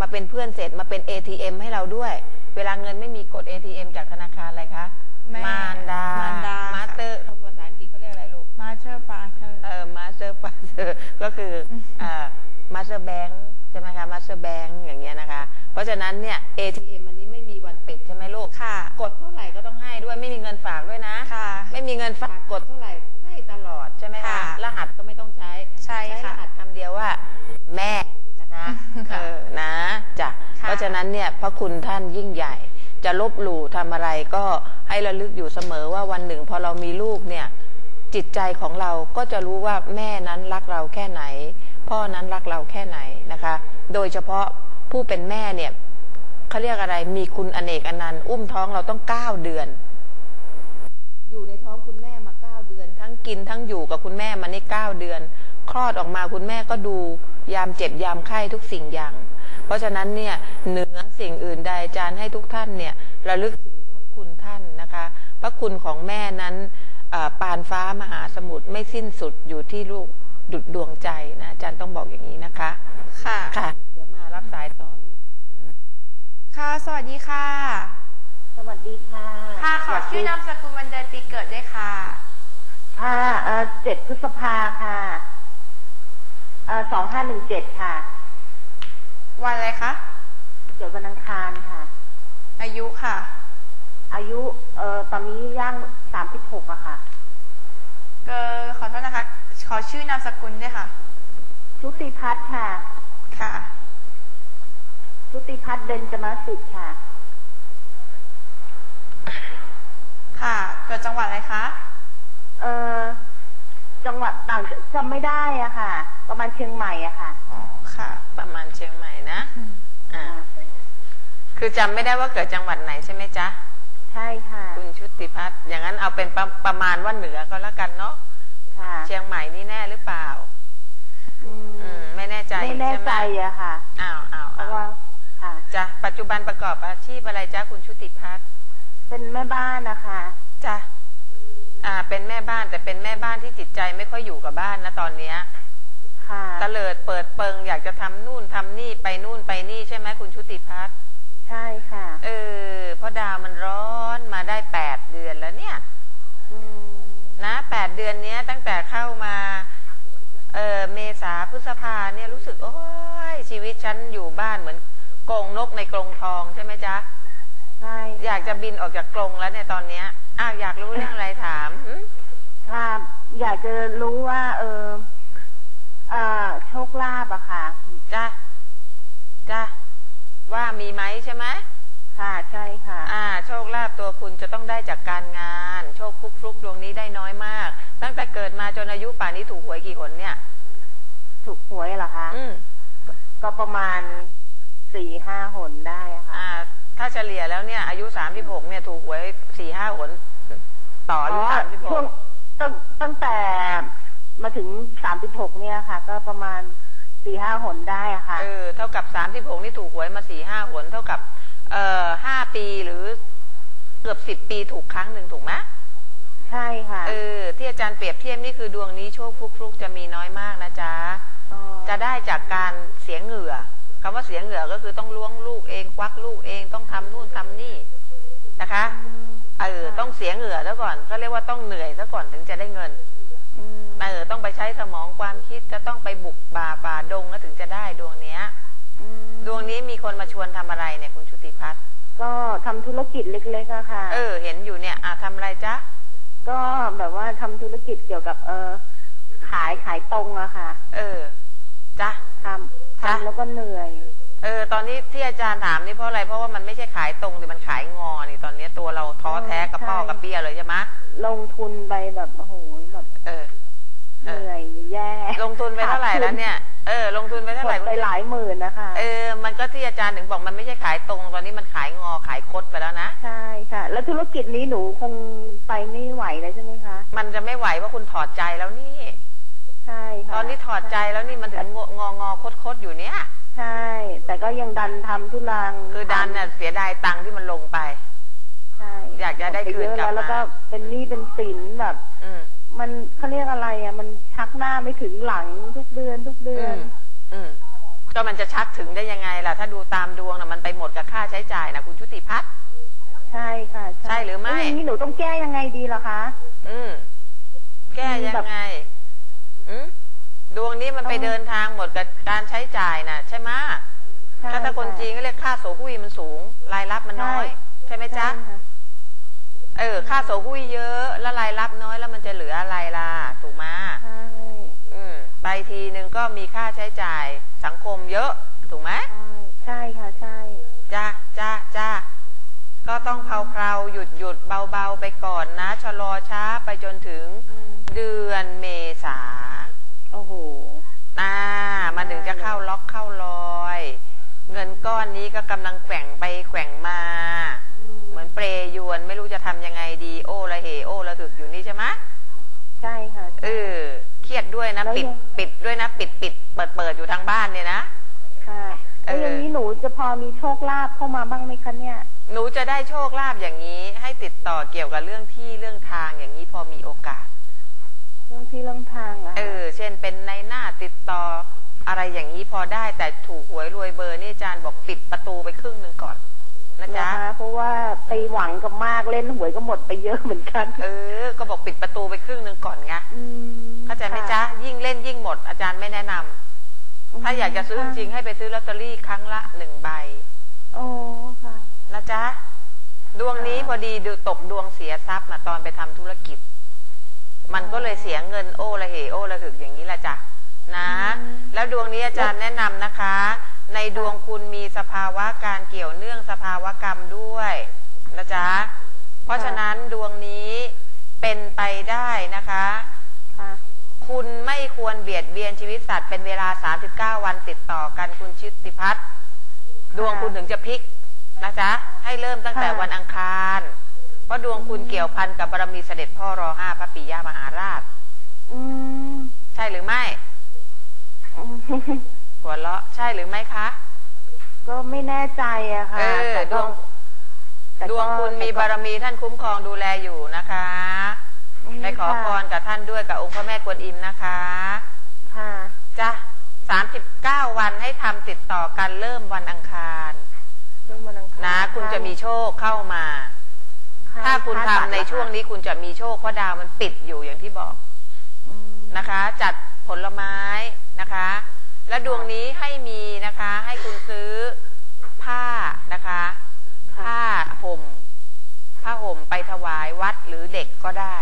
มาเป็นเพื่อนเสร็จมาเป็น ATM ให้เราด้วย เวลาเงินไม่มีกด ATM จากธนาคารอะไรคะแม่มารดามารดา มาสเตอร์ภาษาอังกฤษเขาเรียกอะไรลูกมาเชอร์ฟาเชอร์เออมาสเตอร์ฟาเ e อร์ก็คืออ่ามาสเตอร์แบงค์ใช่ไหมคะมาสเตอร์แบงค์อย่างเงี้ยนะคะ เพราะฉะนั้นเนี่ย ATM อันนี้ไม่มีวันปิดใช่ไหมลูกค่ะ กดเท่าไหร่ก็ต้องให้ด้วยไม่มีเงินฝาก เพราะฉะนั้นเนี่ยพระคุณท่านยิ่งใหญ่ จะลบหลู่ทำอะไรก็ให้ระลึกอยู่เสมอว่าวันหนึ่งพอเรามีลูกเนี่ยจิตใจของเราก็จะรู้ว่าแม่นั้นรักเราแค่ไหน พ่อนั้นรักเราแค่ไหนนะคะ โดยเฉพาะผู้เป็นแม่เนี่ยเขาเรียกอะไรมีคุณอเนกอนันต์อุ้มท้องเราต้องเก้าเดือน อยู่ในท้องคุณแม่มาเก้าเดือน ทั้งกินทั้งอยู่กับคุณแม่มานี่เก้าเดือน คลอดออกมาคุณแม่ก็ดูยามเจ็บยามไข้ทุกสิ่งอย่าง เพราะฉะนั้นเนี่ยเหนือสิ่งอื่นใดอาจารย์ให้ทุกท่านเนี่ยระลึกถึงพระคุณท่านนะคะ พระคุณของแม่นั้นอ่าปานฟ้ามหาสมุทรไม่สิ้นสุดอยู่ที่ลูกดุดดวงใจนะอาจารย์ต้องบอกอย่างนี้นะคะ ค่ะค่ะ เดี๋ยวมารับสายต่อลูกอืมค่ะ สวัสดีค่ะ สวัสดีค่ะ ค่ะ ขอชื่อนามสกุลวันเดือนปีเกิดด้วยค่ะ ค่ะเอ่อเจ็ดพฤษภาค่ะเอ่อสองห้าหนึ่งเจ็ดค่ะ วันอะไรคะ เกิดวันอังคารค่ะ อายุค่ะ อายุ เอ่อ ตอนนี้ย่างสามสิบหกอะค่ะเออขอโทษนะคะ ขอชื่อนามสกุลด้วยค่ะ ชุติพัฒน์ค่ะ ค่ะ ชุติพัฒน์เบญจมาสิทธิ์ค่ะ ค่ะ เกิดจังหวัดอะไรคะ เอ่อ จังหวัดต่างจำไม่ได้อะค่ะ ประมาณเชียงใหม่อะค่ะ อ๋อ ค่ะ ประมาณเชียงใหม่นะอ่าคือจำไม่ได้ว่าเกิดจังหวัดไหนใช่ไหมจ๊ะใช่ค่ะ คุณชุติพัฒน์อย่างนั้นเอาเป็นประประมาณว่าเหนือก็แล้วกันเนาะค่ะเชียงใหม่นี่แน่หรือเปล่าอือืมมไม่แน่ใจไม่แน่ช่ไหใจอะค่ะอ้าวอ้าวเพอ้าราะวว่าค่ะจ้ะปัจจุบันประกอบอาชีพอะไรจ๊ะคุณชุติพัฒน์เป็นแม่บ้านนะคะจ้ะอ่า เป็นแม่บ้านแต่เป็นแม่บ้านที่จิตใจไม่ค่อยอยู่กับบ้านนะตอนเนี้ย ค่ะตะเลิดเปิดเปิงอยากจะทำนู่นทำนี่ไปนู่นไปนี่ใช่ไหมคุณชุติพัฒน์ใช่ค่ะ เออเพราะดาวมันร้อนมาได้แปดเดือนแล้วเนี่ยอืมนะแปดเดือนเนี้ย ตั้งแต่เข้ามา เออเมษาพฤษภาเนี่ยรู้สึกโอ้ยชีวิตฉันอยู่บ้านเหมือนกรงนกในกรงทองใช่ไหมจ๊ะใช่อยากจะบินออกจากกรงแล้วเนี่ยตอนเนี้ยอ้าวอยากรู้เรื่องอะไรถามหึค่ะอยากจะรู้ว่า เออ เอ่อโชคลาภอะค่ะ จ้ะจ้ะว่ามีไหมใช่ไหมค่ะใช่ค่ะ อ่า โชคลาภตัวคุณจะต้องได้จากการงาน โชคฟลุกฟลุกดวงนี้ได้น้อยมาก ตั้งแต่เกิดมาจนอายุป่านนี้ถูกหวยกี่หนเนี่ย ถูกหวยเหรอคะอืมก็ประมาณสี่ห้าหนได้อะค่ะ อ่า ถ้าเฉลี่ยแล้วเนี่ย อายุสามสิบหกเนี่ยถูกหวยสี่ห้าหนต่ออายุสามสิบหช่วก งตั้งตั้งแต่ มาถึงสามสิบหกเนี่ยค่ะ ก็ประมาณสี่ห้าหนได้อะค่ะ เออ เท่ากับสามสิบหกนี่ถูกหวยมาสี่ห้าหน เท่ากับ เอ่อห้าปีหรือเกือบสิบปีถูกครั้งหนึ่งถูกไหมใช่ค่ะ เออ ที่อาจารย์เปรียบเทียบนี่คือดวงนี้โชคฟลุกฟลุกจะมีน้อยมากนะจ๊ะอ๋อจะได้จากการเสียเหงื่อคำว่าเสียเหงื่อก็คือต้องล้วงลูกเองควักลูกเองต้องทำนู่นทำนี่นะคะ เออ ต้องเสียเหงื่อซะก่อนก็เรียกว่าต้องเหนื่อยซะก่อนถึงจะได้เงิน อืม เออต้องไปใช้สมองความคิดจะต้องไปบุกป่าป่าดงแล้วถึงจะได้ดวงเนี้ยอืมดวงนี้มีคนมาชวนทำอะไรเนี่ยคุณชุติพัฒน์ก็ทำธุรกิจเล็กๆอะค่ะ เออ เห็นอยู่เนี่ยอะทำอะไรจ๊ะก็แบบว่าทำธุรกิจเกี่ยวกับเออขายขายตรงอะค่ะ เออจ๊ะทำจ้ะทำแล้วก็เหนื่อย เออ ตอนนี้ที่อาจารย์ถามนี่เพราะอะไร เพราะว่ามันไม่ใช่ขายตรงแต่มันขายงอนี่ตอนนี้ตัวเราท้อแท้กับใช่ป้อกับเปี้ยเลยใช่ไหมลงทุนไปแบบโอ้โหแบบ เออ เหนื่อยแย่ ลงทุนไปเท่าไหร่แล้วเนี่ย เออ ลงทุนไปหเท่ามไหร่ดไปหลายหมื่นนะคะ เออ มันก็ที่อาจารย์ถึงบอกมันไม่ใช่ขายตรงตอนนี้มันขายงอขายคดไปแล้วนะ ใช่ค่ะ แล้วธุรกิจนี้หนูคงไปไม่ไหวเลยใช่ไหมคะ มันจะไม่ไหวว่าคุณถอดใจแล้วนี่ ใช่ค่ะ ตอนนี้ถอดใจแล้วนี่มันถึงงององอคดคดอยู่เนี่ย ใช่ แต่ก็ยังดันทำทุลัง คือดันเนี่ยเสียดายตังค์ที่มันลงไป ใช่ อยากจะได้คืนหมปเยอะกลับแล้วมาแล้วก็เป็นหนี้เป็นสินแบบ อืม มันเขาเรียกอะ ไรอะมันชักหน้าไม่ถึงหลังทุกเดือนทุกเดือือนมอืมก็มันจะชักถึงได้ยังไงล่ะ ถ้าดูตามดวงนะมันไปหมดกับค่าใช้จ่ายนะคุณชุติพัฒน์ใช่ค่ะ ใช่หรือไม่แล้วอย่างนี้หนูต้องแก้ยังไงดีล่ะคะ อืมแก้ยังไง อืมดวงนี้มันไปต้องเดินทางหมดกับการใช้จ่ายน่ะใช่ไหมะใช่ถ้าถ้าคนะจีนก็เรียกค่าโสหุ้ยมันสูง รายรับมันน้อย ใช่ไหมจ๊ะใช่ค่ะเออ ค่าโสหุ้ยเยอะ แล้วรายรับน้อยแล้วมันจะเหลืออะไรล่ะถูกไหมะใช่อืม ไปทีนึงก็มีค่าใช้จ่ายสังคมเยอะ ถูกไหมใช่ค่ะใช่จ้าจ้าจ้าก็ต้องเพลาๆหยุดหยุดเบาๆไปก่อนนะ ชะลอช้าไปจนถึงอืมเดือนเมษาโอ้โหอ่ามันถึงจะเข้าล็อกเข้ารอย เงินก้อนนี้ก็กำลังแกว่งไปแกว่งมา เหมือนเปรยวนไม่รู้จะทำยังไงดี โอ้ละเหโอ้ละถึกอยู่นี่ใช่ไหม ใช่ค่ะใช่ เออเครีย ดด้วยนะ แล้วปิดยัง ปิดด้วยนะ ปิดปิดเปิดเปิดอยู่ทางบ้านเนี่ยนะ ค่ะเอแล้วออย่างนี้หนูจะพอมีโชคลาภเข้ามาบ้างไหมคะเนี่ย หนูจะได้โชคลาภอย่างนี้ ให้ติดต่อเกี่ยวกับเรื่องที่เรื่องทางอย่างนี้พอมีโอกาส เรื่องที่เรื่องทางอะเออ เช่นเป็นในหน้าติดต่ออะไรอย่างนี้พอได้แต่ถูกหวยรวยเบอร์นี่อาจารย์บอกปิดประตูไปครึ่งหนึ่งก่อนนะนะจ๊ะคะเพราะว่าไปหวังกับมากเล่นหวยก็หมดไปเยอะเหมือนกัน เออ ก็บอกปิดประตูไปครึ่งหนึ่ง จารย์ไม่แนะนำถ้าอยากจะซื้อจริงๆให้ไปซื้อลอตเตอรี่ครั้งละหนึ่งใบ โอ้ค่ะนะจ๊ะ ดวงนี้ค่ะพอดีดูตกดวงเสียทรัพย์มาตอนไปทำธุรกิจ มันก็เลยเสียเงินโอ้ละเหโอ้ละหึกอย่างนี้ละจ้ะนะ แล้วดวงนี้อาจารย์แนะนำนะคะ ในดวงคุณมีสภาวะการเกี่ยวเนื่องสภาวะกรรมด้วยนะจ๊ะ เพราะฉะนั้นดวงนี้เป็นไปได้นะคะ ค่ะ คุณไม่ควรเบียดเบียนชีวิตสัตว์เป็นเวลา 39 วันติดต่อกันคุณชิตติพัฒน์ดวงคุณถึงจะพลิกนะจ๊ะ ให้เริ่มตั้งแต่ ค่ะ วันอังคาร เพราะดวง คุณเกี่ยวพันกับบารมีเสด็จพ่อรอห้าพระปิยมหาราช อืมใช่หรือไม่อืมหัวเราะใช่หรือไม่คะ ก็ไม่แน่ใจอะค่ะเออแต่ดก็วงแต่ก็ดวงคุณมีแต่ก็บารมีท่านคุ้มครองดูแลอยู่นะคะมไปขอพรค่ะกับท่านด้วยกับองค์พระแม่กวนอิมนะคะ ค่ะจ้ะ39วันให้ทำติดต่อกันเริ่มวันอังคารเรื่องวันอังคารนะคุณจะมีโชคเข้ามาะ ถ้าคุณทำในช่วงนี้คุณจะมีโชคเพราะดาวมันปิดอยู่อย่างที่บอกอืมนะคะ จัดผลไม้นะคะ และดวงนี้ให้มีนะคะ ให้คุณซื้อผ้านะคะ ผ้าห่มผ้าห่มไปถวายวัดหรือเด็กก็ได้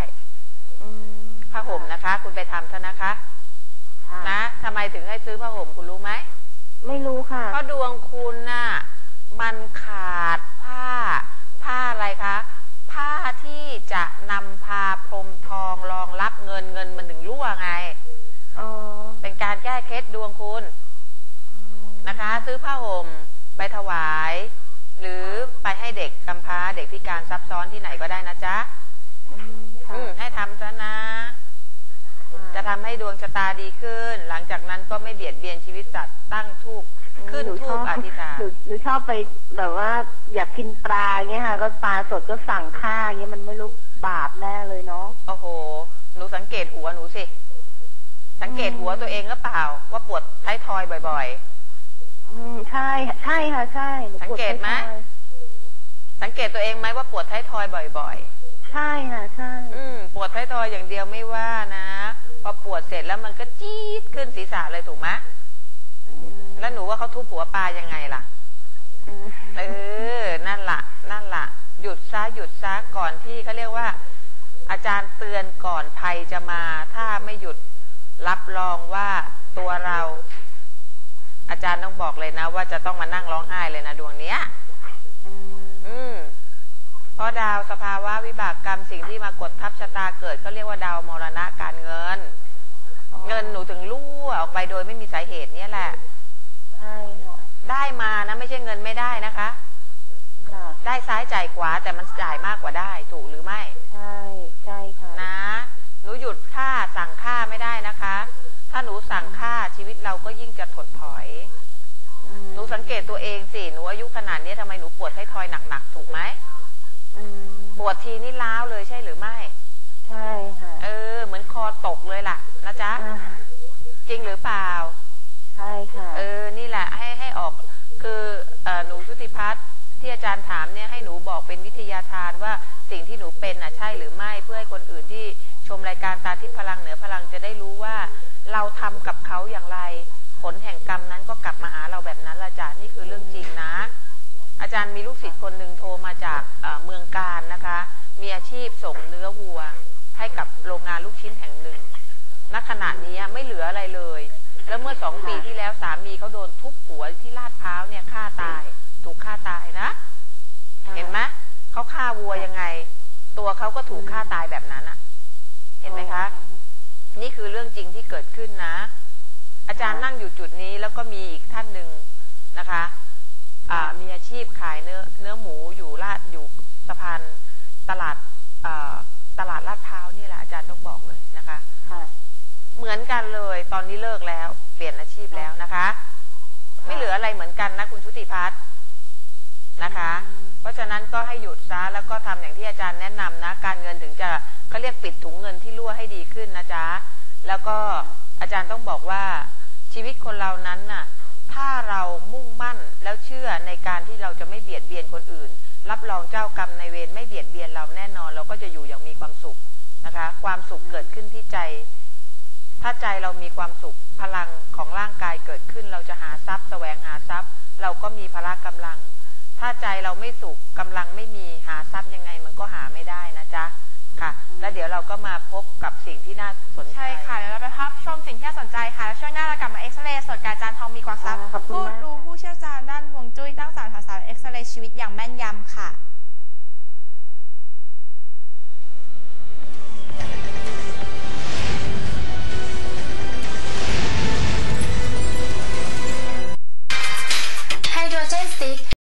อืมผ้าห่มนะคะ คุณไปทำเถอะนะคะค่ะนะทำไมถึงให้ซื้อผ้าห่มคุณรู้ไหมไม่รู้ค่ะ เพราะดวงคุณน่ะมันขาดผ้า ผ้าอะไรคะผ้าที่จะนำพาพรมทองรองรับเงินเงินมันถึงรั่วไงอ๋อเป็นการแก้เคล็ดดวงคุณนะคะ ซื้อผ้าห่มไปถวาย หรือไปให้เด็กกำพร้าเด็กพิการซับซ้อนที่ไหนก็ได้นะจ๊ะอืมค่ะอืมให้ทำซะนะ จะทำให้ดวงชะตาดีขึ้น หลังจากนั้นก็ไม่เบียดเบียนชีวิตสัตว์ตั้งทูบ ขึ้นหนูทูชบอบอธิษฐานหนูหนูชอบไปแบบว่า อยากกินปลาเงี้ยค่ะ ก็ปลาสดก็สั่งค่าเงี้ยมันไม่รู้บาปแน่เลยเนาะโอ้โห หนูสังเกตหัวหนูสิ สังเกตหัวตัวเองหรือเปล่า ว่าปวดท้ายทอยบ่อยอืมใช่ ใช่ค่ะใช่หนูปวดสังเกตไหมท้ายๆสังเกตตัวเองไหมว่าปวดท้ายทอยบ่อยใช่ค่ะใช่ๆอืมปวดท้ายทอยอย่างเดียวไม่ว่านะพอปวดเสร็จแล้วมันก็จี๊ดขึ้นศีรษะเลยถูกไหมอืม แล้วหนูว่าเขาทุบหัวปลายังไงล่ะ เออ นั่นละนั่นละหยุดซะหยุดซะก่อนที่เขาเรียกว่า อาจารย์เตือนก่อนภัยจะมา ถ้าไม่หยุดรับรองว่าตัวเรา อาจารย์ต้องบอกเลยนะ ว่าจะต้องมานั่งร้องไห้เลยนะดวงเนี้ย อือืมเพราะดาวสภาวะวิบากกรรมสิ่งที่มากดทับชะตาเกิดเขาเรียกว่าดาวมรณะการเงิน เงินหนูถึงรั่วออกไปโดยไม่มีสาเหตุเนี่ยแหละ ใช่ค่ะได้มานะไม่ใช่เงินไม่ได้นะคะ ค่ะได้ซ้ายจ่ายขวาแต่มันจ่ายมากกว่าได้ถูกหรือไม่ ใช่ใช่ค่ะนะ หนูหยุดค่าสั่งค่าไม่ได้นะคะ ถ้าหนูสั่งค่าชีวิตเราก็ยิ่งจะถดถอย อืมหนูสังเกตตัวเองสิหนูอายุขนาดนี้ทำไมหนูปวดท้ายทอยหนักๆถูกไหมอืมปวดทีนี่ล้าวเลยใช่หรือไม่ ใช่ค่ะเออ เหมือนคอตกเลยล่ะนะจ๊ะ อ่าจริงหรือเปล่า ใช่ค่ะ เออ นี่แหละให้ให้ออกคืออหนูชุติพัฒน์ที่อาจารย์ถามเนี่ยให้หนูบอกเป็นวิทยาทานว่าสิ่งที่หนูเป็นน่ะใช่หรือไม่เพื่อให้คนอื่นที่ชมรายการตาทิพย์พลังเหนือพลังจะได้รู้ว่าเราทำกับเขาอย่างไร ผลแห่งกรรมนั้นก็กลับมาหาเราแบบนั้นละจ้ะนี่คือเรื่องจริงนะ อาจารย์มีลูกศิษย์คนหนึ่งโทรมาจากเอ่อเมืองการนะคะ มีอาชีพส่งเนื้อวัว ให้กับโรงงานลูกชิ้นแห่งหนึ่งณขณะนี้ไม่เหลืออะไรเลย แล้วเมื่อสองปีที่แล้วสามีเขาโดนทุบหัวที่ลาดพร้าวเนี่ยฆ่าตาย ถูกฆ่าตายนะ เห็นไหมเขาฆ่าวัวยังไง ตัวเขาก็ถูกฆ่าตายแบบนั้นอะเห็นไหมคะ นี่คือเรื่องจริงที่เกิดขึ้นนะ อาจารย์นั่งอยู่จุดนี้แล้วก็มีอีกท่านหนึ่งนะคะมีอาชีพขายเนื้อเนื้อหมูอยู่ลาดอยู่สะพานตลาดตลาดลาดพร้าวนี่แหละอาจารย์ต้องบอกเลยนะคะ เหมือนกันเลย ตอนนี้เลิกแล้ว เปลี่ยนอาชีพแล้วนะคะ ไม่เหลืออะไรเหมือนกันนะคุณชุติพัฒน์นะคะ เพราะฉะนั้นก็ให้หยุดซะแล้วก็ทำอย่างที่อาจารย์แนะนำนะ การเงินถึงจะเขาเรียกปิดถุงเงินที่รั่วให้ดีขึ้นนะจ๊ะแล้วก็อาจารย์ต้องบอกว่าชีวิตคนเรานั้นน่ะ ถ้าเรามุ่งมั่นแล้วเชื่อในการที่เราจะไม่เบียดเบียนคนอื่น รับรองเจ้ากรรมในายเวรไม่เบียดเบียนเราแน่นอน เราก็จะอยู่อย่างมีความสุขนะคะ ความสุขเกิดขึ้นที่ใจ ถ้าใจเรามีความสุขพลังของร่างกายเกิดขึ้น เราจะหาทรัพย์แสวงหาทรัพย์ เราก็มีพละกำลัง ถ้าใจเราไม่สุขกำลังไม่มีหาทรัพย์ยังไงมันก็หาไม่ได้นะจ๊ะค่ะ แล้วเดี๋ยวเราก็มาพบกับสิ่งที่น่าสนใจใช่ค่ะเดี๋ยวเราไปพับชมสิ่งที่น่าสนใจค่ะแล้วช่วงหน้าเรากลับมาเอ็กซเรย์สดกับอาจารย์ทองมีกว่าทรัพย์อ่าขอบคุณผู้มากรู้ผู้เชี่ยวชาญด้านฮวงจุ้ยตั้งสารฐานสารเอ็กซเรย์ชีวิตอย่างแม่นยำค่ะ